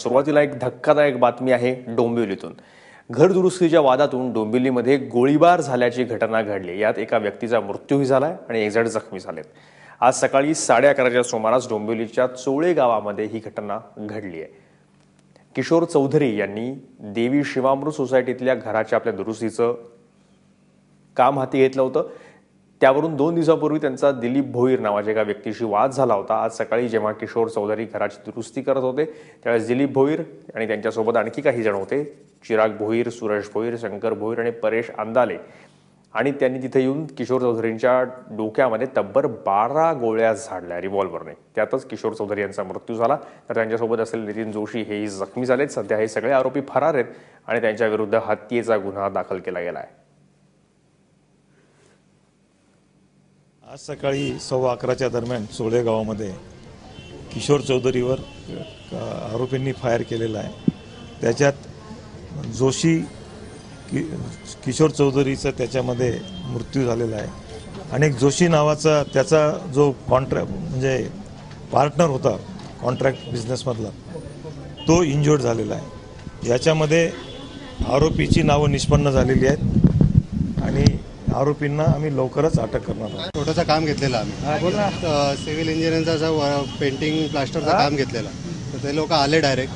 सुरुवातीला एक धक्कादायक बातमी आहे डोंबिवलीतून. घर दुरुस्तीच्या वादातून डोंबिवलीमध्ये गोळीबार झाल्याची घटना घडली. यात एका व्यक्तीचा मृत्यूही झालाय आणि एक जण जखमी झालेत. आज सकाळी साडे अकराच्या सुमारास डोंबिवलीच्या चोळे गावामध्ये ही घटना घडली आहे. किशोर चौधरी यांनी देवी शिवामृत सोसायटीतल्या घराच्या आपल्या दुरुस्तीचं काम हाती घेतलं होतं. त्यावरून दोन दिवसापूर्वी त्यांचा दिलीप भोईर नावाच्या एका व्यक्तीशी वाद झाला होता. आज सकाळी जेव्हा किशोर चौधरी घराची दुरुस्ती करत होते त्यावेळेस दिलीप भोईर आणि त्यांच्यासोबत आणखी काही जण होते. चिराग भोईर सुरेश भोईर शंकर भोईर आणि परेश आंदाले आणि त्यांनी तिथे येऊन किशोर चौधरींच्या डोक्यामध्ये तब्बर बारा गोळ्या झाडल्या रिव्हॉल्व्हरने त्यातच किशोर चौधरी यांचा मृत्यू झाला. तर त्यांच्यासोबत असलेले नितीन जोशी हेही जखमी झालेत. सध्या हे सगळे आरोपी फरार आहेत आणि त्यांच्या विरुद्ध हत्येचा गुन्हा दाखल केला गेला आहे. आज सकाळी सव्वा अकराच्या दरम्यान सोळे गावामध्ये किशोर चौधरीवर आरोपींनी फायर केलेला आहे. त्याच्यात जोशी कि किशोर चौधरीचा त्याच्यामध्ये मृत्यू झालेला आहे. आणि एक जोशी नावाचा त्याचा जो कॉन्ट्रॅक्ट म्हणजे पार्टनर होता कॉन्ट्रॅक्ट बिझनेसमधला तो इंजोर्ड झालेला आहे. याच्यामध्ये आरोपीची नावं निष्पन्न झालेली आहेत आणि आरोपींना आम्ही लवकरच अटक करणार आहोत. छोटंसं काम घेतलेलं आम्ही. सिव्हिल इंजिनिअरिंगचा पेंटिंग प्लास्टरचं काम घेतलेलं. तर ते लोक आले डायरेक्ट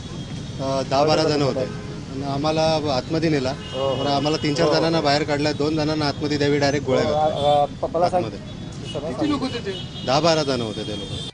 दहा बारा जण होते. आणि आम्हाला आतमध्ये नेला. तर आम्हाला तीन चार जणांना बाहेर काढल्या दोन जणांना आतमध्ये द्यावी डायरेक्ट गोळ्या. आतमध्ये. दहा बारा जण होते ते लोक.